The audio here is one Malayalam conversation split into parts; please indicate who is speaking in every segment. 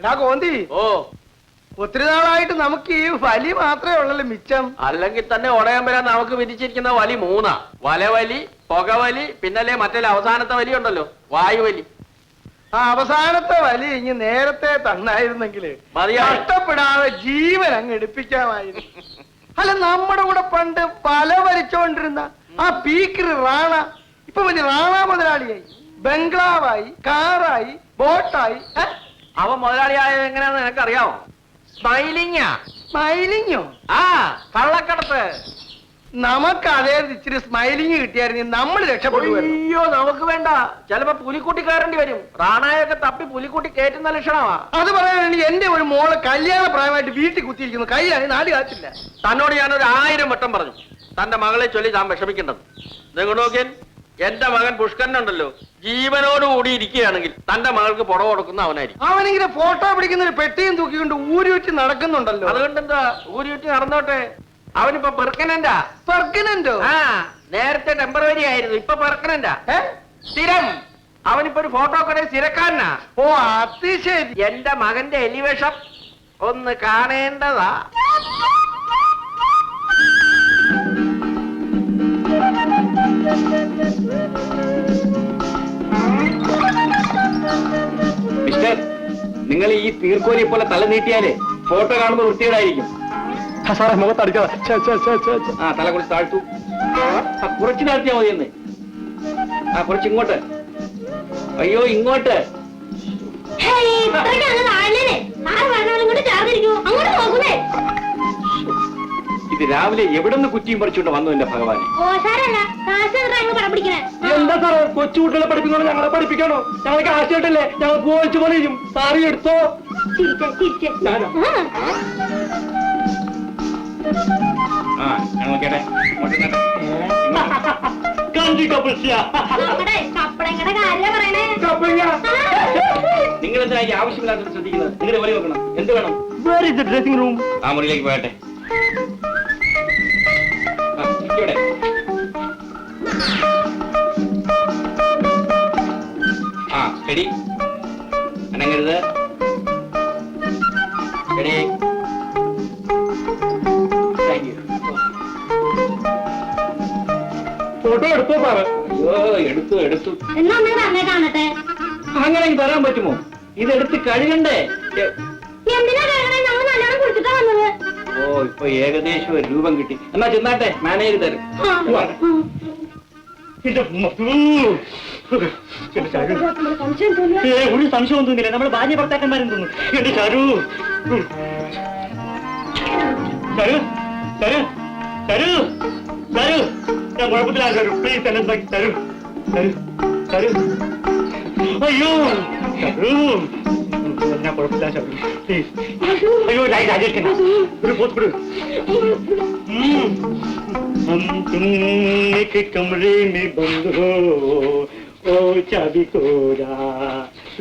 Speaker 1: എടാ കോന്തി
Speaker 2: ഓ.
Speaker 1: ഒത്തിരി നാളായിട്ട് നമുക്ക് ഈ വലി മാത്രമേ ഉള്ളല്ലോ മിച്ചം?
Speaker 2: അല്ലെങ്കിൽ തന്നെ ഉടയാൻ വരാൻ നമുക്ക് വിധിച്ചിരിക്കുന്ന വലി മൂന്നാ. വലവലി പുകവലി പിന്നല്ലേ മറ്റേ അവസാനത്തെ വലി ഉണ്ടല്ലോ. വായുവലി.
Speaker 1: ആ അവസാനത്തെ വലി ഇനി നേരത്തെ തന്നായിരുന്നെങ്കിൽ. കഷ്ടപ്പെടാതെ ജീവൻ അങ്ങ് എടുപ്പിക്കാമായിരുന്നു. അല്ല നമ്മുടെ കൂടെ പണ്ട് പല വലിച്ചോണ്ടിരുന്ന ആ പീക്കർ റാണ ഇപ്പൊ വലിയ റാണ മുതലാളിയായി. ബംഗ്ലാവായി കാറായി ബോട്ടായി ഏ?
Speaker 2: അവൻ മുതലാളിയായത് എങ്ങനെയാന്ന് നിനക്കറിയാമോ സ്മൈലിങ്ങാ
Speaker 1: സ്മൈലിങ്ങോ
Speaker 2: ആ കള്ളക്കടത്ത്.
Speaker 1: നമുക്ക് അതേ ഇച്ചിരി സ്മൈലിങ് കിട്ടിയായിരുന്നു. നമ്മൾ രക്ഷപ്പെടും
Speaker 2: അയ്യോ നമുക്ക് വേണ്ട. ചിലപ്പോ പുലിക്കുട്ടി കയറേണ്ടി വരും. റാണായൊക്കെ തപ്പി പുലിക്കുട്ടി കയറ്റുന്ന ലക്ഷണമാ.
Speaker 1: അത് പറയാനാണെങ്കിൽ എന്റെ ഒരു മോൾ കല്യാണ പ്രായമായിട്ട് വീട്ടിൽ കുത്തിയിരിക്കുന്നു. കൈയാണ് നാല് കാത്തില്ല
Speaker 2: തന്നോട് ഞാൻ ഒരു ആയിരം വട്ടം പറഞ്ഞു. തന്റെ മകളെ ചൊല്ലി താൻ വിഷമിക്കേണ്ടത്. നിങ്ങൾ നോക്കിയൻ എന്റെ മകൻ പുഷ്കരനുണ്ടല്ലോ. ജീവനോട് കൂടി ഇരിക്കുകയാണെങ്കിൽ തന്റെ മകൾക്ക് പുറം കൊടുക്കുന്ന അവനായിരിക്കും.
Speaker 1: അവനിങ്ങനെ ഫോട്ടോ പിടിക്കുന്ന ഒരു പെട്ടിയും തൂക്കിക്കൊണ്ട് ഊരി വെച്ച് നടക്കുന്നുണ്ടല്ലോ.
Speaker 2: അതുകൊണ്ട് എന്താ ഊരി ചുറ്റി നടന്നോട്ടെ? അവനിപ്പോ പെർക്കനന്റാ.
Speaker 1: പെർക്കനന്റോ?
Speaker 2: ആ നേരത്തെ ടെമ്പററി ആയിരുന്നു ഇപ്പൊ പെർക്കനന്റാ? സ്ഥിരം. അവനിപ്പോ ഒരു ഫോട്ടോ കടയിൽ സ്ഥിരക്കാരനാ.
Speaker 1: ഓ അത് ശരി.
Speaker 2: എന്റെ മകന്റെ എലിവേഷം ഒന്ന് കാണേണ്ടതാ.
Speaker 3: നിങ്ങൾ ഈ തീർക്കോലി പോലെ തല നീട്ടിയാലേ ഫോട്ടോ കാണുമ്പോൾ വൃത്തികേടായിരിക്കും.
Speaker 1: സാറേ മുഖത്തടിക്കാ
Speaker 3: ആ തല കുറച്ച് താഴ്ത്തു. ആ, കുറച്ച് താഴ്ത്തിയാ മതി എന്ന് ആ കുറച്ച് ഇങ്ങോട്ട്. അയ്യോ ഇങ്ങോട്ട്.
Speaker 4: അങ്ങോട്ട് ഇത്രയ്ക്ക്
Speaker 3: ഇത് രാവിലെ എവിടെ നിന്ന് കുറ്റിയും പറിച്ചുകൊണ്ട് വന്നു എന്റെ ഭഗവാനെ. എന്താ സാറേ കൊച്ചുകുട്ടികളെ പഠിപ്പിക്കണോ ഞങ്ങളെ പഠിപ്പിക്കണോ? ഞങ്ങൾക്ക് ആശയട്ടല്ലേ ഞങ്ങൾ പോയിച്ചു പോലെ ചെയ്യും സാറി എടുത്തോ?
Speaker 4: ആ. നമ്മുടെ കപ്പടങ്ങടെ കാര്യാ പറയണേ.
Speaker 3: നിങ്ങൾ എന്തിനാ ഈ ആവശ്യമില്ലാത്തത് ശ്രദ്ധിക്കുന്നത്? നിങ്ങളുടെ വഴി വെക്കണം എന്ത് വേണം?
Speaker 1: ഡ്രസ്സിംഗ് റൂം
Speaker 3: ആ മുറിയിലേക്ക് പോകട്ടെ ശരി അനങ്ങരുത്. എടി ഫോട്ടോ എടുത്തോ പറ അയ്യോ എടുത്തു എടുത്തു.
Speaker 4: എന്നാ ഒന്ന് തന്നെ കാണട്ടെ.
Speaker 3: അങ്ങനെ തരാൻ പറ്റുമോ? ഇതെടുത്ത് കഴുകണ്ടേ. ഓ ഇപ്പൊ ഏകദേശം ഒരു രൂപം കിട്ടി. എന്നാ ചെന്നാട്ടെ മാനേജർ തരും. എന്റെ ചാരു ഏ ഒരു സംശയവും തോന്നില്ല നമ്മൾ മാന്യ ഭർത്താക്കന്മാരും തോന്നും എന്റെ ചാരു ചാരു ചാരു ചാരു ചാരു ഞാൻ കുഴപ്പത്തിലാണ് ചാരു പ്ലീസ് എന്നെ ഉണ്ടാക്കി ചാരു ചാരു ചാരു അയ്യോ ചാരു ഞാൻ കുഴപ്പത്തിലാണ് ചാരു പ്ലീസ് അയ്യോ രാജേഷ് ഒരു പോത്ത് വിടു हम तुम एक कमरे में बंद हो ओ चाबी कोरा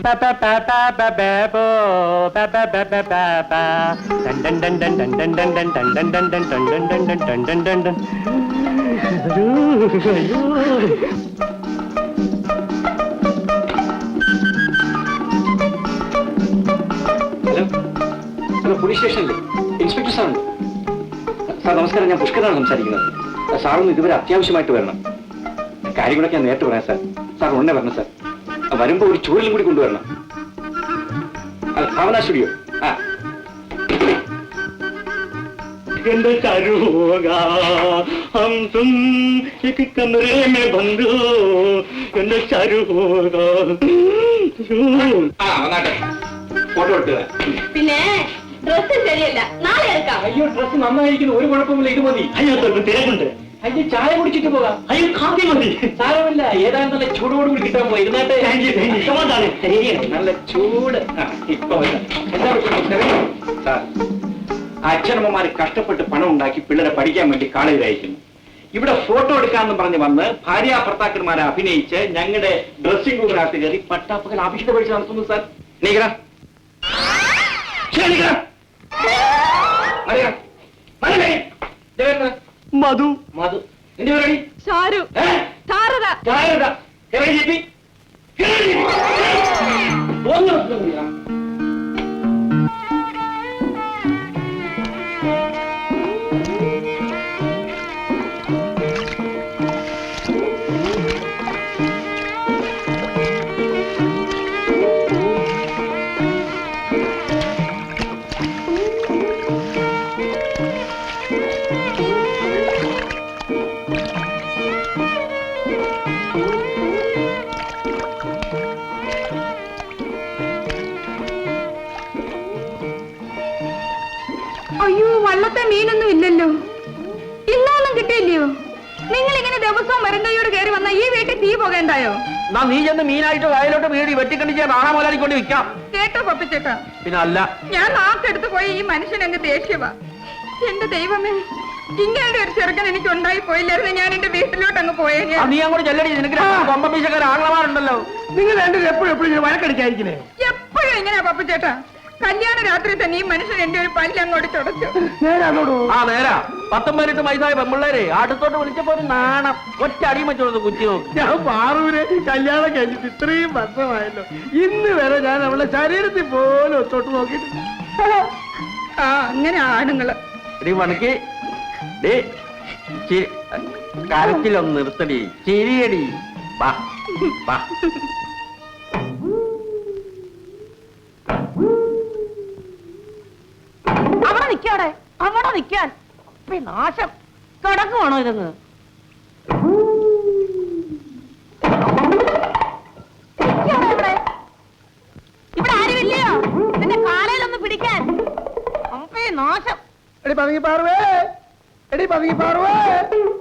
Speaker 3: ba ba ba ba ba ba bo
Speaker 5: ba ba ba ba ba ba dun dun dun dun dun dun dun dun dun dun dun dun dun dun dun dun dun dun dun
Speaker 3: hello hello police station inspector sir നമസ്കാരം ഞാൻ പുഷ്കരാണ് സംസാരിക്കുന്നത് സാറൊന്ന് ഇതുവരെ അത്യാവശ്യമായിട്ട് വരണം കാര്യങ്ങളൊക്കെ ഞാൻ നേരിട്ട് പറയാം സാർ സാർ ഉടനെ വരണം സാർ ആ, വരുമ്പോ ഒരു ചൂരലും കൂടി കൊണ്ടുവരണം ആ, ഭാവന സ്റ്റുഡിയോ ആ എന്റെ ചരുക ഹം തും एक कमरे में बंद हो എന്റെ ചരുക ആ വന്നാട്ടെ ഫോട്ടോ എടുത്തുക
Speaker 4: പിന്നെ ഡ്രസ് ശരിയല്ല. നാളെ എടുക്കാം.
Speaker 3: അയ്യോ ഡ്രസ് നന്നായിരിക്കുന്നു. ഒരു കുഴപ്പമില്ല ഇത് മതി. അയ്യോ തിരക്കുണ്ട്. അയ്യോ ചായ കുടിച്ചിട്ട് പോകാം. അയ്യോ കാപ്പി മതി. സാരമില്ല. ഏതായാലും നല്ല ചൂടോട് കൂടി കിട്ടാൻ പോയി ഇരുന്നാട്ടെ. നല്ല ചൂട്. ആ, ഇപ്പൊ? സാർ അച്ഛനമ്മമാര് കഷ്ടപ്പെട്ട് പണം ഉണ്ടാക്കി പിള്ളേരെ പഠിക്കാൻ വേണ്ടി കാണുകയായിരിക്കുന്നു അയക്കുന്നു ഇവിടെ ഫോട്ടോ എടുക്കാന്ന് പറഞ്ഞ് വന്ന് ഭാര്യ ഭർത്താക്കന്മാരെ അഭിനയിച്ച് ഞങ്ങളുടെ ഡ്രസ്സിംഗ് റൂമിനകത്ത് കയറി പട്ടാപ്പകൽ അഭിഷിത പഠിച്ച് നടത്തുന്നു സാർ. നീക്കറ
Speaker 1: മധു.
Speaker 3: മധു. എന്റെ പേരടി
Speaker 4: ഷാരു. താരത.
Speaker 3: ചായത
Speaker 6: നിങ്ങൾ ഇങ്ങനെ ദിവസവും മരങ്കയോട് കയറി വന്ന ഈ വീട്ടിൽ തീ പോകേണ്ടായോ
Speaker 2: എന്നാ നീ ചെന്ന് മീനായിട്ട് വയലോട്ട് വീടി വെട്ടിക്കണ്ടിച്ച് നാണമോലാടിക്കൊണ്ട് വിൽക്കാം
Speaker 6: കേട്ടോ പപ്പിച്ചേട്ടാ.
Speaker 2: പിന്നെ അല്ല
Speaker 6: ഞാൻ നാക്കെടുത്ത് പോയി ഈ മനുഷ്യൻ അങ്ങ് ദേഷ്യവാ. എന്റെ ദൈവമേ ഇങ്ങനെ ഒരു ചെറുക്കൻ എനിക്ക് ഉണ്ടായി പോയില്ലായിരുന്നു ഞാൻ എന്റെ വീട്ടിലോട്ട് അങ്ങ് പോയേക്കാരാണല്ലോ
Speaker 2: ആ, നീ അങ്ങോട്ട് ചെല്ലടി നിനക്ക് ആംഗ്ലമാരുണ്ടല്ലോ
Speaker 1: നിങ്ങൾ രണ്ടുപേരും എപ്പോഴും എപ്പോഴും ഇങ്ങനെ വഴക്കടിക്കാതിരിക്കണേ
Speaker 6: എപ്പോഴും ഇങ്ങനെയാ പപ്പിച്ചേട്ടാ. കല്യാണ രാത്രി തന്നെ ഈ മനുഷ്യൻ എന്റെ ഒരു പല്ല് അങ്ങോട്ട് തുടച്ചു
Speaker 2: ആ നേരാ. പത്തും പതിനെട്ട് വയസ്സായ പെമ്പിള്ളേരെ അടുത്തോട്ട് വിളിച്ചപ്പോ ഒരു നാണം. ഒറ്റ അടിയും വെച്ചോളൂ കുച്ചി നോക്കി
Speaker 1: ഞാൻ പാറുവിനെ കല്യാണം കഴിഞ്ഞിട്ട് ഇത്രയും വർഷമായല്ലോ. ഇന്ന് വരെ ഞാൻ അവളുടെ ശരീരത്തിൽ പോലും ഒത്തോട്ട് നോക്കിട്ട്
Speaker 6: ആ അങ്ങനെ ആണുങ്ങൾ.
Speaker 2: എടി മണക്ക് ഡേ കരച്ചിലൊന്ന് നിർത്തടി. ചിരിയടി. വാ വാ.
Speaker 6: അവിടെ നിൽക്കാൻ. നാശം കിടക്കുവാണോ ഇതങ്ങ് ഇവിടെ. ആരുമില്ലയോ നിന്റെ കാലയിലൊന്ന് പിടിക്കാൻ. അപ്പേ നാശം.
Speaker 1: എടി പതുങ്ങി പാറുവേ എടി പതുങ്ങി പാറുവേ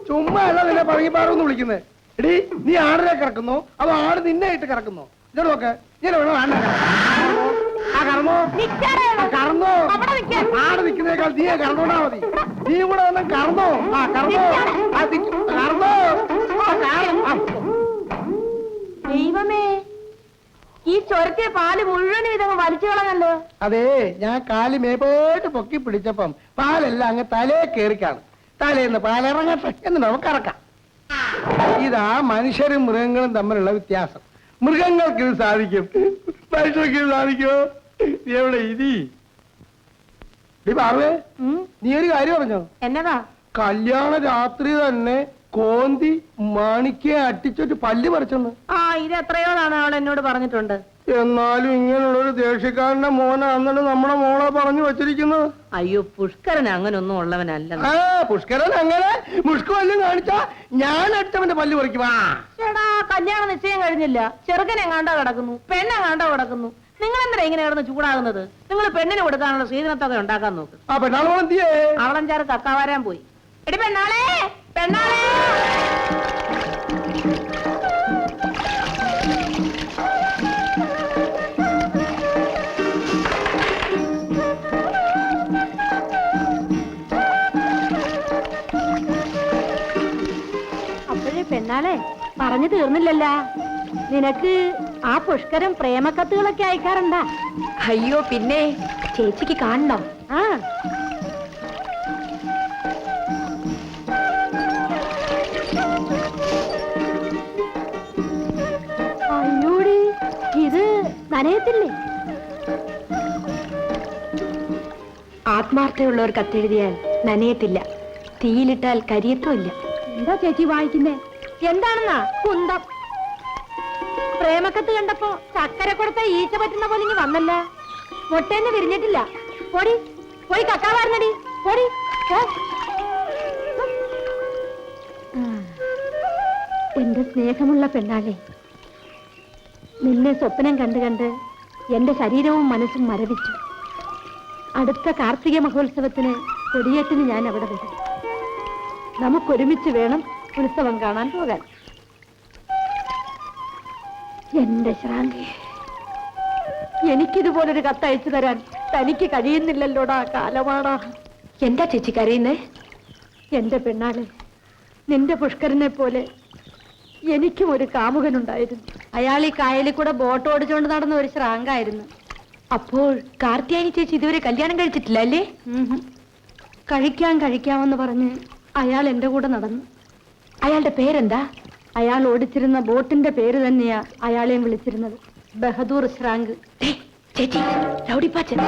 Speaker 1: ചുമ്മാ അല്ല നിന്നെ പതുങ്ങി പാറുവെന്ന് വിളിക്കുന്നത് എടി നീ ആടിനെ കിടക്കുന്നോ അതോ ആട് നിന്നെ ഇട്ട് കിടക്കുന്നോ നോക്ക്. ഇങ്ങനെ വേണോ ആടിനെ? കറന്നോ കറന്നോ. ആട് നിൽക്കുന്നേക്കാൾ നീയെ കറന്നോണ്ടാ മതി. നീ കൂടെ വന്ന് കറന്നോ ആ കറന്നോ. കറന്നോ.
Speaker 6: ദൈവമേ ഈ ചൊരത്തിയ പാൽ മുഴുവനും ഇതങ്ങ് വലിച്ചു കളഞ്ഞല്ലോ.
Speaker 1: അതെ ഞാൻ കാൽ മേപ്പോട്ട് പൊക്കി പിടിച്ചപ്പം പാലെല്ലാം അങ്ങ് തലേ കയറിക്കാണ് തലേന്ന് പാലിറങ്ങട്ടെ എന്ന് നമുക്ക് ഇറക്കാം ഇതാ മനുഷ്യരും മൃഗങ്ങളും തമ്മിലുള്ള വ്യത്യാസം. മൃഗങ്ങൾക്ക് ഇത് സാധിക്കും. മനുഷ്യർക്ക് ഇത് സാധിക്കുമോ? എവിടെ ഇതി നീ പറഞ്ഞേ നീ ഒരു കാര്യം പറഞ്ഞോ?
Speaker 6: എന്നതാ?
Speaker 1: കല്യാണ രാത്രി തന്നെ കോന്തി മാണിക്കെ അട്ടിച്ചൊരു പല്ല് പറിച്ചെന്ന്.
Speaker 6: ആ ഇത് എത്രയോ തവണ അവൾ എന്നോട് പറഞ്ഞിട്ടുണ്ട്?
Speaker 1: എന്നാലും ഇങ്ങനെയുള്ള ഒരു ദേഷ്യക്കാരന്റെ മോനാണെന്നാണ് നമ്മുടെ മോളെ പറഞ്ഞു വച്ചിരിക്കുന്നത്.
Speaker 6: അയ്യോ പുഷ്കരൻ അങ്ങനൊന്നും ഉള്ളവനല്ല
Speaker 1: ആ പുഷ്കരൻ അങ്ങനെ മുഷ്കു പല്ലും കാണിച്ചാ ഞാൻ അടുത്തവന്റെ പല്ല് പറിക്കും ആ
Speaker 6: ചേടാ കല്യാണ നിശ്ചയം കഴിഞ്ഞില്ല. ചെറുക്കൻ എങ്ങാണ്ടോ കിടക്കുന്നു. പെണ്ണെങ്ങാണ്ടോ കിടക്കുന്നു. നിങ്ങൾ എന്തിനാ ഇങ്ങനെ കിടന്ന് ചൂടാകുന്നത്? നിങ്ങൾ പെണ്ണിന് കൊടുക്കാനുള്ള സ്വീകരണത്തൊക്കെ ഉണ്ടാക്കാൻ നോക്ക്.
Speaker 1: ആ എന്തിയേ
Speaker 6: അവളഞ്ചാറ് കക്കാവാരാൻ പോയി. എടി പെണ്ണാളെ പെണ്ണാളെ! അപ്പോഴേ പെണ്ണാളെ പറഞ്ഞു തീർന്നില്ലല്ല. നിനക്ക് ആ പുഷ്കരം പ്രേമക്കത്തുകളൊക്കെ അയക്കാറുണ്ടാ. അയ്യോ പിന്നെ? ചേച്ചിക്ക് കാണണോ? ആ. അയ്യോടി ഇത് നനയത്തില്ലേ? ആത്മാർത്ഥമുള്ളവർ കത്തെഴുതിയാൽ നനയത്തില്ല. തീയിലിട്ടാൽ കരിയത്തുമില്ല എന്താ ചേച്ചി വായിക്കുന്നേ? എന്താണെന്നാ? കുന്തം. പ്രേമക്കത്ത് കണ്ടപ്പോ ചക്കര കൊടുത്ത ഈച്ച പറ്റുന്ന പോലെ ഇനി വന്നല്ല. മുട്ടേന്ന് വിരിഞ്ഞിട്ടില്ല. പൊടി പോയി കക്കാവാർന്നടി പൊടി. എന്റെ സ്നേഹമുള്ള പെണ്ണാളെ നിന്നെ സ്വപ്നം കണ്ട് കണ്ട് എന്റെ ശരീരവും മനസ്സും മരവിച്ചു. അടുത്ത കാർത്തിക മഹോത്സവത്തിന് കൊടിയേറ്റിന് ഞാൻ അവിടെ വരും. നമുക്കൊരുമിച്ച് വേണം ഉത്സവം കാണാൻ പോകാൻ. എന്റെ ശ്രാന്തി എനിക്കിതുപോലൊരു കത്തയച്ചു തരാൻ തനിക്ക് കഴിയുന്നില്ലല്ലോടാ കാലമാടാ എന്താ ചേച്ചി കരയുന്നേ? എന്റെ പെണ്ണാളെ നിന്റെ പുഷ്കരനെ പോലെ എനിക്കും ഒരു കാമുകനുണ്ടായിരുന്നു. അയാൾ ഈ കായലിൽ കൂടെ ബോട്ട് ഓടിച്ചുകൊണ്ട് നടന്ന ഒരു ശ്രാങ്കായിരുന്നു അപ്പോൾ കാർത്തിയാനി ചേച്ചി ഇതുവരെ കല്യാണം കഴിച്ചിട്ടില്ല അല്ലേ? കഴിക്കാം കഴിക്കാമെന്ന് പറഞ്ഞ് അയാൾ എന്റെ കൂടെ നടന്നു. അയാളുടെ പേരെന്താ? അയാൾ ഓടിച്ചിരുന്ന ബോട്ടിന്റെ പേര് തന്നെയാ അയാളെയും വിളിച്ചിരുന്നത്. ബഹദൂർ ശ്രാങ്ക്. ചേച്ചി ചൗടിപ്പാച്ചൻ.